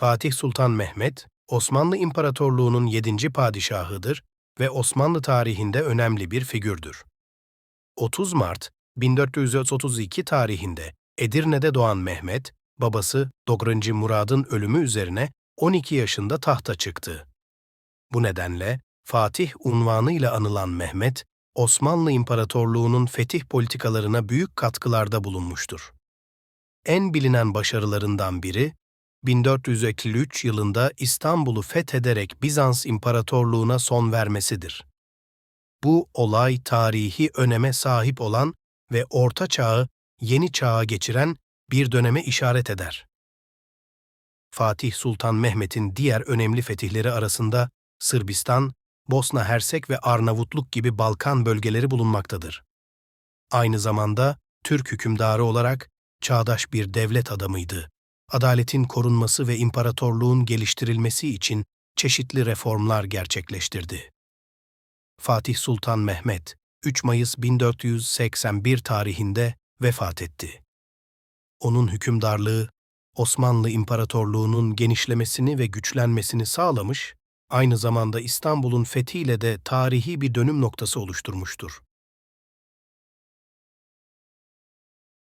Fatih Sultan Mehmet, Osmanlı İmparatorluğu'nun 7. padişahıdır ve Osmanlı tarihinde önemli bir figürdür. 30 Mart 1432 tarihinde Edirne'de doğan Mehmet, babası Dogranci Murad'ın ölümü üzerine 12 yaşında tahta çıktı. Bu nedenle Fatih unvanıyla anılan Mehmet, Osmanlı İmparatorluğu'nun fetih politikalarına büyük katkılarda bulunmuştur. En bilinen başarılarından biri, 1453 yılında İstanbul'u fethederek Bizans İmparatorluğu'na son vermesidir. Bu olay tarihi öneme sahip olan ve Orta Çağ'ı yeni çağa geçiren bir döneme işaret eder. Fatih Sultan Mehmet'in diğer önemli fetihleri arasında Sırbistan, Bosna Hersek ve Arnavutluk gibi Balkan bölgeleri bulunmaktadır. Aynı zamanda Türk hükümdarı olarak çağdaş bir devlet adamıydı. Adaletin korunması ve imparatorluğun geliştirilmesi için çeşitli reformlar gerçekleştirdi. Fatih Sultan Mehmet 3 Mayıs 1481 tarihinde vefat etti. Onun hükümdarlığı Osmanlı İmparatorluğu'nun genişlemesini ve güçlenmesini sağlamış, aynı zamanda İstanbul'un fethiyle de tarihi bir dönüm noktası oluşturmuştur.